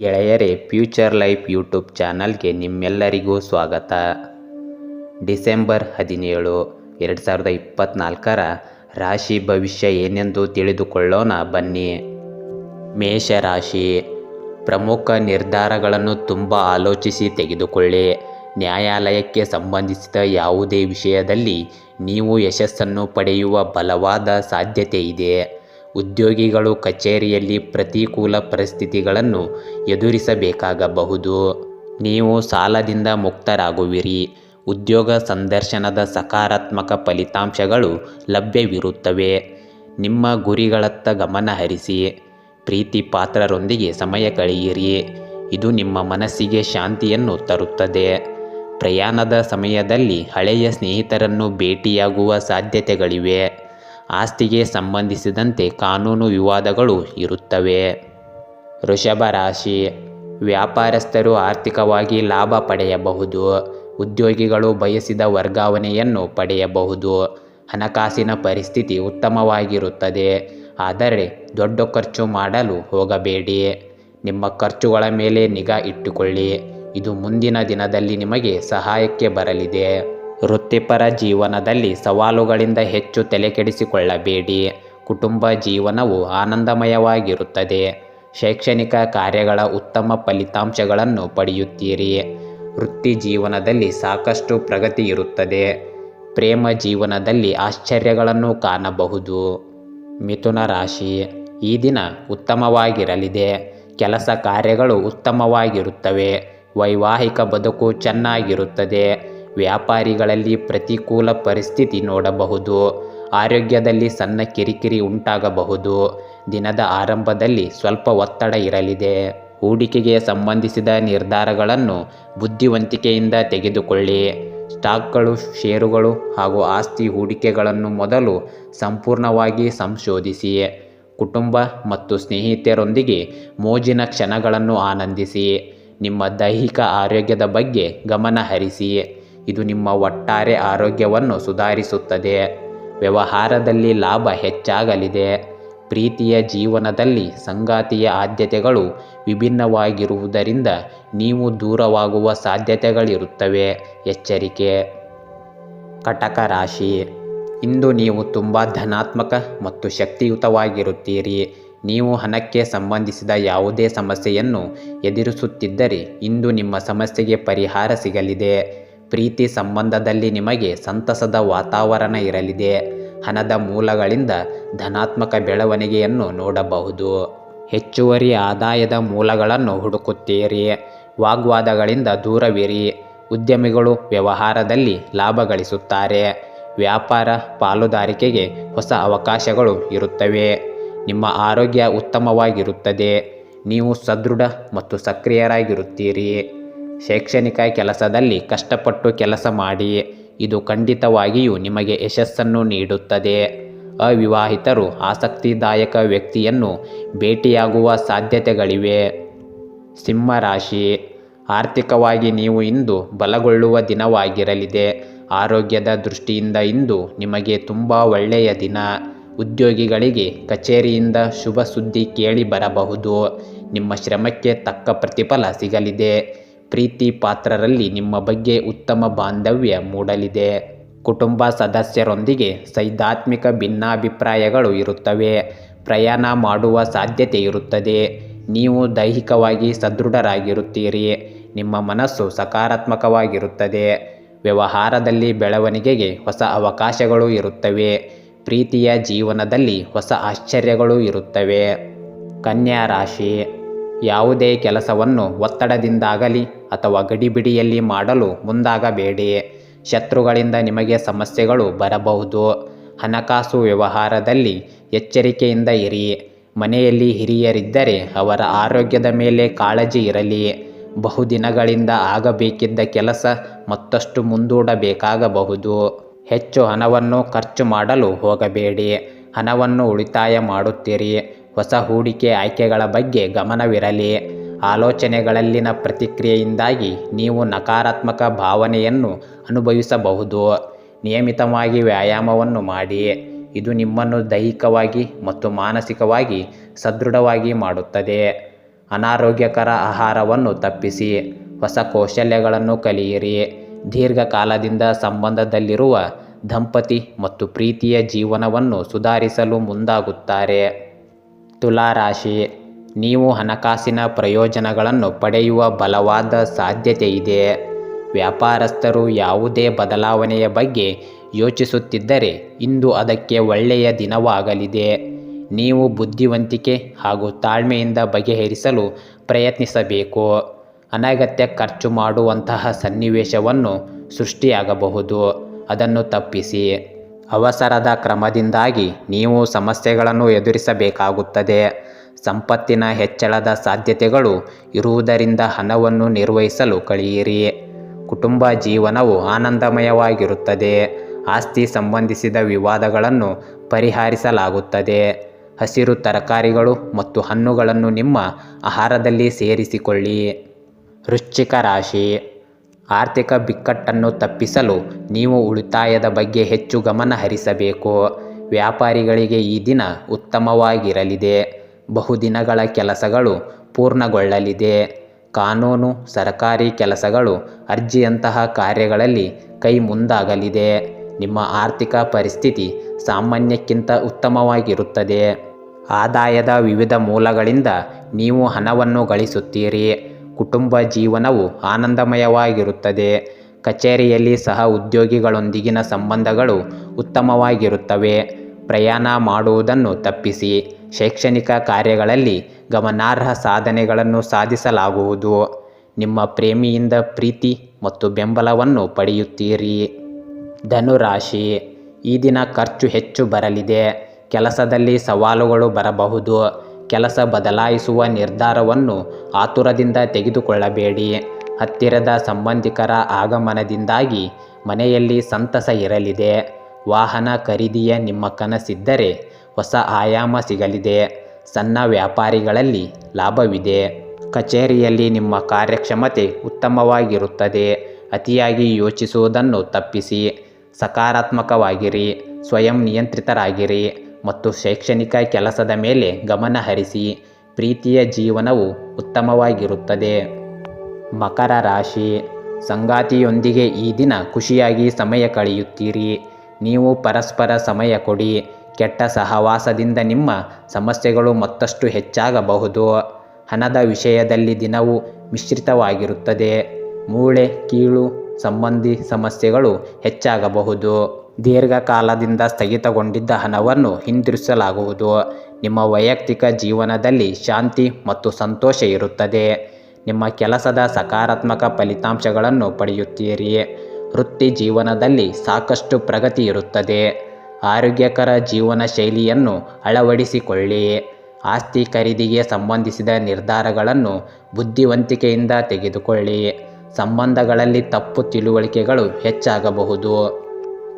ಗೆಳೆಯರೇ, future life YouTube ಚಾನಲ್ಗೆ ನಿಮ್ಮೆಲ್ಲರಿಗೂ ಸ್ವಾಗತ. ಡಿಸೆಂಬರ್ ಹದಿನೇಳು, ಎರಡು ಸಾವಿರದ ಇಪ್ಪತ್ತ್ನಾಲ್ಕರ ರಾಶಿ ಭವಿಷ್ಯ ಏನೆಂದು ತಿಳಿದುಕೊಳ್ಳೋಣ ಬನ್ನಿ. ಮೇಷರಾಶಿ, ಪ್ರಮುಖ ನಿರ್ಧಾರಗಳನ್ನು ತುಂಬ ಆಲೋಚಿಸಿ ತೆಗೆದುಕೊಳ್ಳಿ. ನ್ಯಾಯಾಲಯಕ್ಕೆ ಸಂಬಂಧಿಸಿದ ಯಾವುದೇ ವಿಷಯದಲ್ಲಿ ನೀವು ಯಶಸ್ಸನ್ನು ಪಡೆಯುವ ಬಲವಾದ ಸಾಧ್ಯತೆ ಇದೆ. ಉದ್ಯೋಗಿಗಳು ಕಚೇರಿಯಲ್ಲಿ ಪ್ರತಿಕೂಲ ಪರಿಸ್ಥಿತಿಗಳನ್ನು ಎದುರಿಸಬೇಕಾಗಬಹುದು. ನೀವು ಸಾಲದಿಂದ ಮುಕ್ತರಾಗುವಿರಿ. ಉದ್ಯೋಗ ಸಂದರ್ಶನದ ಸಕಾರಾತ್ಮಕ ಫಲಿತಾಂಶಗಳು ಲಭ್ಯವಿರುತ್ತವೆ. ನಿಮ್ಮ ಗುರಿಗಳತ್ತ ಗಮನ ಹರಿಸಿ. ಪ್ರೀತಿ ಪಾತ್ರರೊಂದಿಗೆ ಸಮಯ ಕಳೆಯಿರಿ. ಇದು ನಿಮ್ಮ ಮನಸ್ಸಿಗೆ ಶಾಂತಿಯನ್ನು ತರುತ್ತದೆ. ಪ್ರಯಾಣದ ಸಮಯದಲ್ಲಿ ಹಳೆಯ ಸ್ನೇಹಿತರನ್ನು ಭೇಟಿಯಾಗುವ ಸಾಧ್ಯತೆಗಳಿವೆ. ಆಸ್ತಿಗೆ ಸಂಬಂಧಿಸಿದಂತೆ ಕಾನೂನು ವಿವಾದಗಳು ಇರುತ್ತವೆ. ವೃಷಭ ರಾಶಿ. ವ್ಯಾಪಾರಸ್ಥರು ಆರ್ಥಿಕವಾಗಿ ಲಾಭ ಪಡೆಯಬಹುದು. ಉದ್ಯೋಗಿಗಳು ಬಯಸಿದ ವರ್ಗಾವಣೆಯನ್ನು ಪಡೆಯಬಹುದು. ಹಣಕಾಸಿನ ಪರಿಸ್ಥಿತಿ ಉತ್ತಮವಾಗಿರುತ್ತದೆ. ಆದರೆ ದೊಡ್ಡ ಖರ್ಚು ಮಾಡಲು ಹೋಗಬೇಡಿ. ನಿಮ್ಮ ಖರ್ಚುಗಳ ಮೇಲೆ ನಿಗಾ ಇಟ್ಟುಕೊಳ್ಳಿ. ಇದು ಮುಂದಿನ ದಿನದಲ್ಲಿ ನಿಮಗೆ ಸಹಾಯಕ್ಕೆ ಬರಲಿದೆ. ವೃತ್ತಿಪರ ಜೀವನದಲ್ಲಿ ಸವಾಲುಗಳಿಂದ ಹೆಚ್ಚು ತಲೆಕೆಡಿಸಿಕೊಳ್ಳಬೇಡಿ. ಕುಟುಂಬ ಜೀವನವು ಆನಂದಮಯವಾಗಿರುತ್ತದೆ. ಶೈಕ್ಷಣಿಕ ಕಾರ್ಯಗಳ ಉತ್ತಮ ಫಲಿತಾಂಶಗಳನ್ನು ಪಡೆಯುತ್ತೀರಿ. ವೃತ್ತಿ ಜೀವನದಲ್ಲಿ ಸಾಕಷ್ಟು ಪ್ರಗತಿ ಇರುತ್ತದೆ. ಪ್ರೇಮ ಜೀವನದಲ್ಲಿ ಆಶ್ಚರ್ಯಗಳನ್ನು ಕಾಣಬಹುದು. ಮಿಥುನ ರಾಶಿ, ಈ ದಿನ ಉತ್ತಮವಾಗಿರಲಿದೆ. ಕೆಲಸ ಕಾರ್ಯಗಳು ಉತ್ತಮವಾಗಿರುತ್ತವೆ. ವೈವಾಹಿಕ ಬದುಕು ಚೆನ್ನಾಗಿರುತ್ತದೆ. ವ್ಯಾಪಾರಿಗಳಲ್ಲಿ ಪ್ರತಿಕೂಲ ಪರಿಸ್ಥಿತಿ ನೋಡಬಹುದು. ಆರೋಗ್ಯದಲ್ಲಿ ಸಣ್ಣ ಕಿರಿಕಿರಿ ಉಂಟಾಗಬಹುದು. ದಿನದ ಆರಂಭದಲ್ಲಿ ಸ್ವಲ್ಪ ಒತ್ತಡ ಇರಲಿದೆ. ಹೂಡಿಕೆಗೆ ಸಂಬಂಧಿಸಿದ ನಿರ್ಧಾರಗಳನ್ನು ಬುದ್ಧಿವಂತಿಕೆಯಿಂದ ತೆಗೆದುಕೊಳ್ಳಿ. ಸ್ಟಾಕ್ಗಳು, ಷೇರುಗಳು ಹಾಗೂ ಆಸ್ತಿ ಹೂಡಿಕೆಗಳನ್ನು ಮೊದಲು ಸಂಪೂರ್ಣವಾಗಿ ಸಂಶೋಧಿಸಿ. ಕುಟುಂಬ ಮತ್ತು ಸ್ನೇಹಿತರೊಂದಿಗೆ ಮೋಜಿನ ಕ್ಷಣಗಳನ್ನು ಆನಂದಿಸಿ. ನಿಮ್ಮ ದೈಹಿಕ ಆರೋಗ್ಯದ ಬಗ್ಗೆ ಗಮನ ಹರಿಸಿ ಇದು ನಿಮ್ಮ ಒಟ್ಟಾರೆ ಆರೋಗ್ಯವನ್ನು ಸುಧಾರಿಸುತ್ತದೆ. ವ್ಯವಹಾರದಲ್ಲಿ ಲಾಭ ಹೆಚ್ಚಾಗಲಿದೆ. ಪ್ರೀತಿಯ ಜೀವನದಲ್ಲಿ ಸಂಗಾತಿಯ ಆದ್ಯತೆಗಳು ವಿಭಿನ್ನವಾಗಿರುವುದರಿಂದ ನೀವು ದೂರವಾಗುವ ಸಾಧ್ಯತೆಗಳಿರುತ್ತವೆ. ಎಚ್ಚರಿಕೆ. ಕಟಕ ರಾಶಿ. ಇಂದು ನೀವು ತುಂಬ ಧನಾತ್ಮಕ ಮತ್ತು ಶಕ್ತಿಯುತವಾಗಿರುತ್ತೀರಿ. ನೀವು ಹಣಕ್ಕೆ ಸಂಬಂಧಿಸಿದ ಯಾವುದೇ ಸಮಸ್ಯೆಯನ್ನು ಎದುರಿಸುತ್ತಿದ್ದರೆ ಇಂದು ನಿಮ್ಮ ಸಮಸ್ಯೆಗೆ ಪರಿಹಾರ ಸಿಗಲಿದೆ. ಪ್ರೀತಿ ಸಂಬಂಧದಲ್ಲಿ ನಿಮಗೆ ಸಂತಸದ ವಾತಾವರಣ ಇರಲಿದೆ. ಹಣದ ಮೂಲಗಳಿಂದ ಧನಾತ್ಮಕ ಬೆಳವಣಿಗೆಯನ್ನು ನೋಡಬಹುದು. ಹೆಚ್ಚುವರಿ ಆದಾಯದ ಮೂಲಗಳನ್ನು ಹುಡುಕುತ್ತೀರಿ. ವಾಗ್ವಾದಗಳಿಂದ ದೂರವಿರಿ. ಉದ್ಯಮಿಗಳು ವ್ಯವಹಾರದಲ್ಲಿ ಲಾಭ ಗಳಿಸುತ್ತಾರೆ. ವ್ಯಾಪಾರ ಪಾಲುದಾರಿಕೆಗೆ ಹೊಸ ಅವಕಾಶಗಳು ಇರುತ್ತವೆ. ನಿಮ್ಮ ಆರೋಗ್ಯ ಉತ್ತಮವಾಗಿರುತ್ತದೆ. ನೀವು ಸದೃಢ ಮತ್ತು ಸಕ್ರಿಯರಾಗಿರುತ್ತೀರಿ. ಶೈಕ್ಷಣಿಕ ಕೆಲಸದಲ್ಲಿ ಕಷ್ಟಪಟ್ಟು ಕೆಲಸ ಮಾಡಿ ಇದು ಖಂಡಿತವಾಗಿಯೂ ನಿಮಗೆ ಯಶಸ್ಸನ್ನು ನೀಡುತ್ತದೆ. ಅವಿವಾಹಿತರು ಆಸಕ್ತಿದಾಯಕ ವ್ಯಕ್ತಿಯನ್ನು ಭೇಟಿಯಾಗುವ ಸಾಧ್ಯತೆಗಳಿವೆ. ಸಿಂಹರಾಶಿ, ಆರ್ಥಿಕವಾಗಿ ನೀವು ಇಂದು ಬಲಗೊಳ್ಳುವ ದಿನವಾಗಿರಲಿದೆ. ಆರೋಗ್ಯದ ದೃಷ್ಟಿಯಿಂದ ಇಂದು ನಿಮಗೆ ತುಂಬ ಒಳ್ಳೆಯ ದಿನ. ಉದ್ಯೋಗಿಗಳಿಗೆ ಕಚೇರಿಯಿಂದ ಶುಭ ಸುದ್ದಿ ಕೇಳಿ ಬರಬಹುದು. ನಿಮ್ಮ ಶ್ರಮಕ್ಕೆ ತಕ್ಕ ಪ್ರತಿಫಲ ಸಿಗಲಿದೆ. ಪ್ರೀತಿ ಪಾತ್ರರಲ್ಲಿ ನಿಮ್ಮ ಬಗ್ಗೆ ಉತ್ತಮ ಬಾಂಧವ್ಯ ಮೂಡಲಿದೆ. ಕುಟುಂಬ ಸದಸ್ಯರೊಂದಿಗೆ ಸೈದ್ಧಾತ್ಮಿಕ ಭಿನ್ನಾಭಿಪ್ರಾಯಗಳು ಇರುತ್ತವೆ. ಪ್ರಯಾಣ ಮಾಡುವ ಸಾಧ್ಯತೆ ಇರುತ್ತದೆ. ನೀವು ದೈಹಿಕವಾಗಿ ಸದೃಢರಾಗಿರುತ್ತೀರಿ. ನಿಮ್ಮ ಮನಸ್ಸು ಸಕಾರಾತ್ಮಕವಾಗಿರುತ್ತದೆ. ವ್ಯವಹಾರದಲ್ಲಿ ಬೆಳವಣಿಗೆಗೆ ಹೊಸ ಅವಕಾಶಗಳು ಇರುತ್ತವೆ. ಪ್ರೀತಿಯ ಜೀವನದಲ್ಲಿ ಹೊಸ ಆಶ್ಚರ್ಯಗಳು ಇರುತ್ತವೆ. ಕನ್ಯಾ ರಾಶಿ. ಯಾವುದೇ ಕೆಲಸವನ್ನು ಒತ್ತಡದಿಂದಾಗಲಿ ಅಥವಾ ಗಡಿಬಿಡಿಯಲ್ಲಿ ಮಾಡಲು ಮುಂದಾಗಬೇಡಿ ಶತ್ರುಗಳಿಂದ ನಿಮಗೆ ಸಮಸ್ಯೆಗಳು ಬರಬಹುದು. ಹಣಕಾಸು ವ್ಯವಹಾರದಲ್ಲಿ ಎಚ್ಚರಿಕೆಯಿಂದ ಇರಿ. ಮನೆಯಲ್ಲಿ ಹಿರಿಯರಿದ್ದರೆ ಅವರ ಆರೋಗ್ಯದ ಮೇಲೆ ಕಾಳಜಿ ಇರಲಿ. ಬಹುದಿನಗಳಿಂದ ಆಗಬೇಕಿದ್ದ ಕೆಲಸ ಮತ್ತಷ್ಟು ಮುಂದೂಡಬೇಕಾಗಬಹುದು. ಹೆಚ್ಚು ಹಣವನ್ನು ಖರ್ಚು ಮಾಡಲು ಹೋಗಬೇಡಿ. ಹಣವನ್ನು ಉಳಿತಾಯ ಮಾಡುತ್ತೀರಿ. ಹೊಸ ಹೂಡಿಕೆ ಆಯ್ಕೆಗಳ ಬಗ್ಗೆ ಗಮನವಿರಲಿ. ಆಲೋಚನೆಗಳಲ್ಲಿನ ಪ್ರತಿಕ್ರಿಯೆಯಿಂದಾಗಿ ನೀವು ನಕಾರಾತ್ಮಕ ಭಾವನೆಯನ್ನು ಅನುಭವಿಸಬಹುದು. ನಿಯಮಿತವಾಗಿ ವ್ಯಾಯಾಮವನ್ನು ಮಾಡಿ. ಇದು ನಿಮ್ಮನ್ನು ದೈಹಿಕವಾಗಿ ಮತ್ತು ಮಾನಸಿಕವಾಗಿ ಸದೃಢವಾಗಿ ಮಾಡುತ್ತದೆ. ಅನಾರೋಗ್ಯಕರ ಆಹಾರವನ್ನು ತಪ್ಪಿಸಿ. ಹೊಸ ಕೌಶಲ್ಯಗಳನ್ನು ಕಲಿಯಿರಿ. ದೀರ್ಘಕಾಲದಿಂದ ಸಂಬಂಧದಲ್ಲಿರುವ ದಂಪತಿ ಮತ್ತು ಪ್ರೀತಿಯ ಜೀವನವನ್ನು ಸುಧಾರಿಸಲು ಮುಂದಾಗುತ್ತಾರೆ. ತುಲಾರಾಶಿ ನೀವು ಹಣಕಾಸಿನ ಪ್ರಯೋಜನಗಳನ್ನು ಪಡೆಯುವ ಬಲವಾದ ಸಾಧ್ಯತೆ ಇದೆ ವ್ಯಾಪಾರಸ್ಥರು ಯಾವುದೇ ಬದಲಾವಣೆಯ ಬಗ್ಗೆ ಯೋಚಿಸುತ್ತಿದ್ದರೆ ಇಂದು ಅದಕ್ಕೆ ಒಳ್ಳೆಯ ದಿನವಾಗಲಿದೆ. ನೀವು ಬುದ್ಧಿವಂತಿಕೆ ಹಾಗೂ ತಾಳ್ಮೆಯಿಂದ ಬಗೆಹರಿಸಲು ಪ್ರಯತ್ನಿಸಬೇಕು. ಅನಗತ್ಯ ಖರ್ಚು ಮಾಡುವಂತಹ ಸನ್ನಿವೇಶವನ್ನು ಸೃಷ್ಟಿಯಾಗಬಹುದು. ಅದನ್ನು ತಪ್ಪಿಸಿ. ಅವಸರದ ಕ್ರಮದಿಂದಾಗಿ ನೀವು ಸಮಸ್ಯೆಗಳನ್ನು ಎದುರಿಸಬೇಕಾಗುತ್ತದೆ. ಸಂಪತ್ತಿನ ಹೆಚ್ಚಳದ ಸಾಧ್ಯತೆಗಳು ಇರುವುದರಿಂದ ಹಣವನ್ನು ನಿರ್ವಹಿಸಲು ಕಳೆಯಿರಿ ಕುಟುಂಬ ಜೀವನವು ಆನಂದಮಯವಾಗಿರುತ್ತದೆ. ಆಸ್ತಿ ಸಂಬಂಧಿಸಿದ ವಿವಾದಗಳನ್ನು ಪರಿಹರಿಸಲಾಗುತ್ತದೆ. ಹಸಿರು ತರಕಾರಿಗಳು ಮತ್ತು ಹಣ್ಣುಗಳನ್ನು ನಿಮ್ಮ ಆಹಾರದಲ್ಲಿ ಸೇರಿಸಿಕೊಳ್ಳಿ. ವೃಶ್ಚಿಕ ರಾಶಿ. ಆರ್ಥಿಕ ಬಿಕ್ಕಟ್ಟನ್ನು ತಪ್ಪಿಸಲು ನೀವು ಉಳಿತಾಯದ ಬಗ್ಗೆ ಹೆಚ್ಚು ಗಮನ ಹರಿಸಬೇಕು. ವ್ಯಾಪಾರಿಗಳಿಗೆ ಈ ದಿನ ಉತ್ತಮವಾಗಿರಲಿದೆ. ಬಹುದಿನಗಳ ಕೆಲಸಗಳು ಪೂರ್ಣಗೊಳ್ಳಲಿದೆ. ಕಾನೂನು, ಸರಕಾರಿ ಕೆಲಸಗಳು ಅರ್ಜಿಯಂತಹ ಕಾರ್ಯಗಳಲ್ಲಿ ಕೈ ಮುಂದಾಗಲಿದೆ. ನಿಮ್ಮ ಆರ್ಥಿಕ ಪರಿಸ್ಥಿತಿ ಸಾಮಾನ್ಯಕ್ಕಿಂತ ಉತ್ತಮವಾಗಿರುತ್ತದೆ. ಆದಾಯದ ವಿವಿಧ ಮೂಲಗಳಿಂದ ನೀವು ಹಣವನ್ನು ಗಳಿಸುತ್ತೀರಿ. ಕುಟುಂಬ ಜೀವನವು ಆನಂದಮಯವಾಗಿರುತ್ತದೆ. ಕಚೇರಿಯಲ್ಲಿ ಸಹ ಉದ್ಯೋಗಿಗಳೊಂದಿಗಿನ ಸಂಬಂಧಗಳು ಉತ್ತಮವಾಗಿರುತ್ತವೆ. ಪ್ರಯಾಣ ಮಾಡುವುದನ್ನು ತಪ್ಪಿಸಿ ಶೈಕ್ಷಣಿಕ ಕಾರ್ಯಗಳಲ್ಲಿ ಗಮನಾರ್ಹ ಸಾಧನೆಗಳನ್ನು ಸಾಧಿಸಲಾಗುವುದು. ನಿಮ್ಮ ಪ್ರೇಮಿಯಿಂದ ಪ್ರೀತಿ ಮತ್ತು ಬೆಂಬಲವನ್ನು ಪಡೆಯುತ್ತೀರಿ. ಧನುರಾಶಿ, ಈ ದಿನ ಖರ್ಚು ಹೆಚ್ಚು ಬರಲಿದೆ. ಕೆಲಸದಲ್ಲಿ ಸವಾಲುಗಳು ಬರಬಹುದು. ಕೆಲಸ ಬದಲಾಯಿಸುವ ನಿರ್ಧಾರವನ್ನು ಆತುರದಿಂದ ತೆಗೆದುಕೊಳ್ಳಬೇಡಿ. ಹತ್ತಿರದ ಸಂಬಂಧಿಕರ ಆಗಮನದಿಂದಾಗಿ ಮನೆಯಲ್ಲಿ ಸಂತಸ ಇರಲಿದೆ. ವಾಹನ ಖರೀದಿಯ ನಿಮ್ಮ ಕನಸಿದ್ದರೆ ಹೊಸ ಆಯಾಮ ಸಿಗಲಿದೆ. ಸಣ್ಣ ವ್ಯಾಪಾರಿಗಳಲ್ಲಿ ಲಾಭವಿದೆ. ಕಚೇರಿಯಲ್ಲಿ ನಿಮ್ಮ ಕಾರ್ಯಕ್ಷಮತೆ ಉತ್ತಮವಾಗಿರುತ್ತದೆ. ಅತಿಯಾಗಿ ಯೋಚಿಸುವುದನ್ನು ತಪ್ಪಿಸಿ. ಸಕಾರಾತ್ಮಕವಾಗಿರಿ. ಸ್ವಯಂ ನಿಯಂತ್ರಿತರಾಗಿರಿ. ಮತ್ತು ಶೈಕ್ಷಣಿಕ ಕೆಲಸದ ಮೇಲೆ ಗಮನ ಹರಿಸಿ. ಪ್ರೀತಿಯ ಜೀವನವು ಉತ್ತಮವಾಗಿರುತ್ತದೆ. ಮಕರ ರಾಶಿ. ಸಂಗಾತಿಯೊಂದಿಗೆ ಈ ದಿನ ಖುಷಿಯಾಗಿ ಸಮಯ ಕಳೆಯುತ್ತೀರಿ. ನೀವು ಪರಸ್ಪರ ಸಮಯ ಕೊಡಿ. ಕೆಟ್ಟ ಸಹವಾಸದಿಂದ ನಿಮ್ಮ ಸಮಸ್ಯೆಗಳು ಮತ್ತಷ್ಟು ಹೆಚ್ಚಾಗಬಹುದು. ಹಣದ ವಿಷಯದಲ್ಲಿ ದಿನವು ಮಿಶ್ರಿತವಾಗಿರುತ್ತದೆ. ಮೂಳೆ, ಕೀಳು, ಸಂಬಂಧಿ ಸಮಸ್ಯೆಗಳು ಹೆಚ್ಚಾಗಬಹುದು. ದೀರ್ಘಕಾಲದಿಂದ ಸ್ಥಗಿತಗೊಂಡಿದ್ದ ಹಣವನ್ನು ಹಿಂದಿರುಗಿಸಲಾಗುವುದು ನಿಮ್ಮ ವೈಯಕ್ತಿಕ ಜೀವನದಲ್ಲಿ ಶಾಂತಿ ಮತ್ತು ಸಂತೋಷ ಇರುತ್ತದೆ. ನಿಮ್ಮ ಕೆಲಸದ ಸಕಾರಾತ್ಮಕ ಫಲಿತಾಂಶಗಳನ್ನು ಪಡೆಯುತ್ತೀರಿ. ವೃತ್ತಿ ಜೀವನದಲ್ಲಿ ಸಾಕಷ್ಟು ಪ್ರಗತಿ ಇರುತ್ತದೆ. ಆರೋಗ್ಯಕರ ಜೀವನ ಶೈಲಿಯನ್ನು ಅಳವಡಿಸಿಕೊಳ್ಳಿ. ಆಸ್ತಿ ಖರೀದಿಗೆ ಸಂಬಂಧಿಸಿದ ನಿರ್ಧಾರಗಳನ್ನು ಬುದ್ಧಿವಂತಿಕೆಯಿಂದ ತೆಗೆದುಕೊಳ್ಳಿ. ಸಂಬಂಧಗಳಲ್ಲಿ ತಪ್ಪು ತಿಳುವಳಿಕೆಗಳು ಹೆಚ್ಚಾಗಬಹುದು.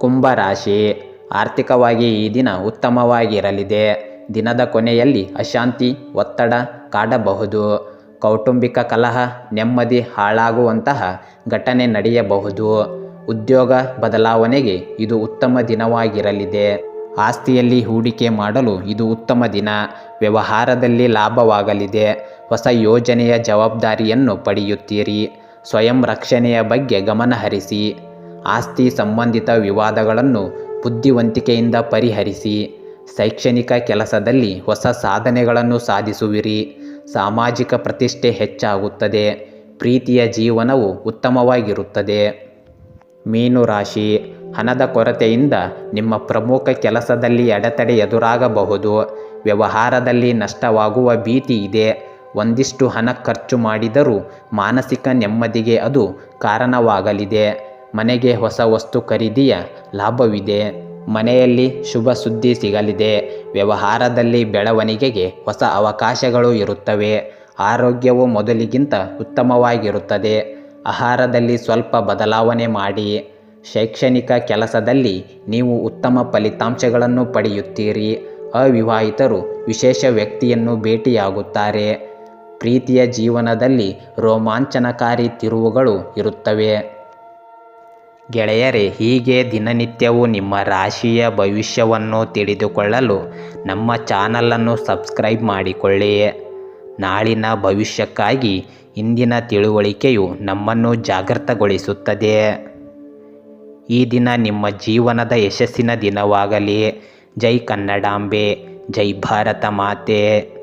ಕುಂಭರಾಶಿ ಆರ್ಥಿಕವಾಗಿ ಈ ದಿನ ಉತ್ತಮವಾಗಿರಲಿದೆ. ದಿನದ ಕೊನೆಯಲ್ಲಿ ಅಶಾಂತಿ, ಒತ್ತಡ ಕಾಡಬಹುದು. ಕೌಟುಂಬಿಕ ಕಲಹ, ನೆಮ್ಮದಿ ಹಾಳಾಗುವಂತಹ ಘಟನೆ ನಡೆಯಬಹುದು. ಉದ್ಯೋಗ ಬದಲಾವಣೆಗೆ ಇದು ಉತ್ತಮ ದಿನವಾಗಿರಲಿದೆ. ಆಸ್ತಿಯಲ್ಲಿ ಹೂಡಿಕೆ ಮಾಡಲು ಇದು ಉತ್ತಮ ದಿನ. ವ್ಯವಹಾರದಲ್ಲಿ ಲಾಭವಾಗಲಿದೆ. ಹೊಸ ಯೋಜನೆಯ ಜವಾಬ್ದಾರಿಯನ್ನು ಪಡೆಯುತ್ತೀರಿ. ಸ್ವಯಂ ರಕ್ಷಣೆಯ ಬಗ್ಗೆ ಗಮನಹರಿಸಿ ಆಸ್ತಿ ಸಂಬಂಧಿತ ವಿವಾದಗಳನ್ನು ಬುದ್ಧಿವಂತಿಕೆಯಿಂದ ಪರಿಹರಿಸಿ. ಶೈಕ್ಷಣಿಕ ಕೆಲಸದಲ್ಲಿ ಹೊಸ ಸಾಧನೆಗಳನ್ನು ಸಾಧಿಸುವಿರಿ. ಸಾಮಾಜಿಕ ಪ್ರತಿಷ್ಠೆ ಹೆಚ್ಚಾಗುತ್ತದೆ. ಪ್ರೀತಿಯ ಜೀವನವು ಉತ್ತಮವಾಗಿರುತ್ತದೆ. ಮೀನು ರಾಶಿ, ಹಣದ ಕೊರತೆಯಿಂದ ನಿಮ್ಮ ಪ್ರಮುಖ ಕೆಲಸದಲ್ಲಿ ಅಡೆತಡೆ ಎದುರಾಗಬಹುದು. ವ್ಯವಹಾರದಲ್ಲಿ ನಷ್ಟವಾಗುವ ಭೀತಿ ಇದೆ. ಒಂದಿಷ್ಟು ಹಣ ಖರ್ಚು ಮಾಡಿದರೂ ಮಾನಸಿಕ ನೆಮ್ಮದಿಗೆ ಅದು ಕಾರಣವಾಗಲಿದೆ. ಮನೆಗೆ ಹೊಸ ವಸ್ತು ಖರೀದಿಯ ಲಾಭವಿದೆ. ಮನೆಯಲ್ಲಿ ಶುಭ ಸುದ್ದಿ ಸಿಗಲಿದೆ. ವ್ಯವಹಾರದಲ್ಲಿ ಬೆಳವಣಿಗೆಗೆ ಹೊಸ ಅವಕಾಶಗಳು ಇರುತ್ತವೆ. ಆರೋಗ್ಯವು ಮೊದಲಿಗಿಂತ ಉತ್ತಮವಾಗಿರುತ್ತದೆ. ಆಹಾರದಲ್ಲಿ ಸ್ವಲ್ಪ ಬದಲಾವಣೆ ಮಾಡಿ, ಶೈಕ್ಷಣಿಕ ಕೆಲಸದಲ್ಲಿ ನೀವು ಉತ್ತಮ ಫಲಿತಾಂಶಗಳನ್ನು ಪಡೆಯುತ್ತೀರಿ. ಅವಿವಾಹಿತರು ವಿಶೇಷ ವ್ಯಕ್ತಿಯನ್ನು ಭೇಟಿಯಾಗುತ್ತಾರೆ. ಪ್ರೀತಿಯ ಜೀವನದಲ್ಲಿ ರೋಮಾಂಚನಕಾರಿ ತಿರುವುಗಳು ಇರುತ್ತವೆ. ಗೆಳೆಯರೇ, ಹೀಗೆ ದಿನನಿತ್ಯವೂ ನಿಮ್ಮ ರಾಶಿಯ ಭವಿಷ್ಯವನ್ನು ತಿಳಿದುಕೊಳ್ಳಲು ನಮ್ಮ ಚಾನಲನ್ನು ಸಬ್ಸ್ಕ್ರೈಬ್ ಮಾಡಿಕೊಳ್ಳಿ. ನಾಳಿನ ಭವಿಷ್ಯಕ್ಕಾಗಿ ಇಂದಿನ ತಿಳುವಳಿಕೆಯು ನಮ್ಮನ್ನು ಜಾಗೃತಗೊಳಿಸುತ್ತದೆ. ಈ ದಿನ ನಿಮ್ಮ ಜೀವನದ ಯಶಸ್ಸಿನ ದಿನವಾಗಲಿ. ಜೈ ಕನ್ನಡಾಂಬೆ, ಜೈ ಭಾರತ ಮಾತೆ.